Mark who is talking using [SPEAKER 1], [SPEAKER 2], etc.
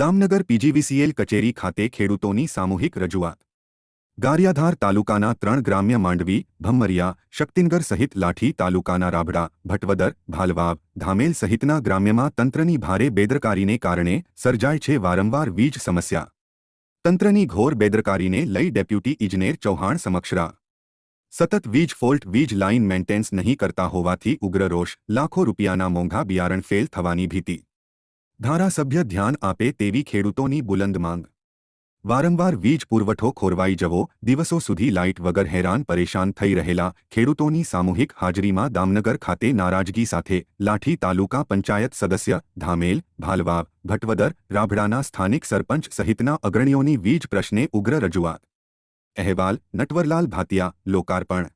[SPEAKER 1] Damnagar PGVCL કચેરી ખાતે ખેડૂતોની સામૂહિક રજૂઆત. ગારિયાધાર તાલુકાના ત્રણ ગ્રામ્ય માંડવી ભમ્મરિયા શક્તિનગર સહિત લાઠી તાલુકાના રાબડા, ભટવદર, ભાલવાવ, ધામેલ સહિતના ગ્રામ્યમાં તંત્રની ભારે બેદરકારીને કારણે સર્જાય છે વારંવાર વીજ સમસ્યા. તંત્રની ઘોર બેદરકારીને લઈ ડેપ્યુટી ઇજનેર ચૌહાણ સમક્ષરા. સતત વીજ ફોલ્ટ, વીજ લાઇન મેન્ટેન્સ નહીં કરતા હોવાથી ઉગ્ર રોષ, લાખો રૂપિયાના મોંઘા બિયારણ ફેલ થવાની ભીતિ. ધારાસભ્ય ધ્યાન આપે તેવી ખેડૂતોની બુલંદ માંગ. વારંવાર વીજ પુરવઠો ખોરવાઈ જવો, દિવસો સુધી લાઇટ વગર હેરાન પરેશાન થઈ રહેલા ખેડૂતોની સામૂહિક હાજરીમાં દામનગર ખાતે નારાજગી સાથે લાઠી તાલુકા પંચાયત સદસ્ય ધામેલ, ભાલવાવ, ભટવદર રાભડાના સ્થાનિક સરપંચ સહિતના અગ્રણીઓની વીજ પ્રશ્ને ઉગ્ર રજૂઆત. અહેવાલ, નટવરલાલ ભાતિયા લોકાર્પણ.